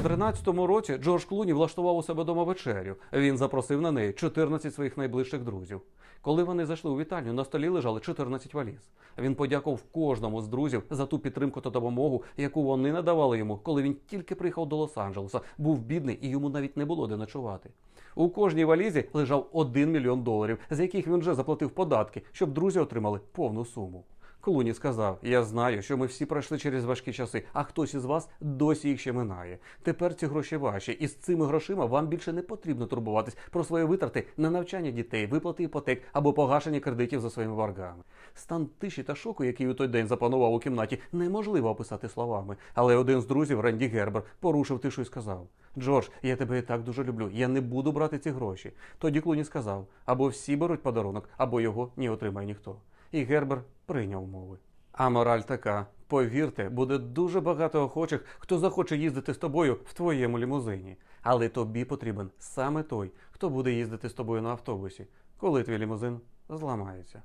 У 13-му році Джордж Клуні влаштував у себе дома вечерю. Він запросив на неї 14 своїх найближчих друзів. Коли вони зайшли у вітальню, на столі лежали 14 валіз. Він подякував кожному з друзів за ту підтримку та допомогу, яку вони надавали йому, коли він тільки приїхав до Лос-Анджелеса, був бідний і йому навіть не було де ночувати. У кожній валізі лежав 1 мільйон доларів, з яких він вже заплатив податки, щоб друзі отримали повну суму. Клуні сказав: Я знаю, що ми всі пройшли через важкі часи, а хтось із вас досі їх ще минає. Тепер ці гроші ваші, і з цими грошима вам більше не потрібно турбуватись про свої витрати на навчання дітей, виплати іпотек або погашення кредитів за своїми боргами. Стан тиші та шоку, який у той день запанував у кімнаті, неможливо описати словами. Але один з друзів, Ренді Гербер, порушив тишу і сказав: Джордж, я тебе і так дуже люблю. Я не буду брати ці гроші. Тоді Клуні сказав: або всі беруть подарунок, або його не отримає ніхто. І Гербер прийняв умови. А мораль така: повірте, буде дуже багато охочих, хто захоче їздити з тобою в твоєму лімузині. Але тобі потрібен саме той, хто буде їздити з тобою на автобусі, коли твій лімузин зламається.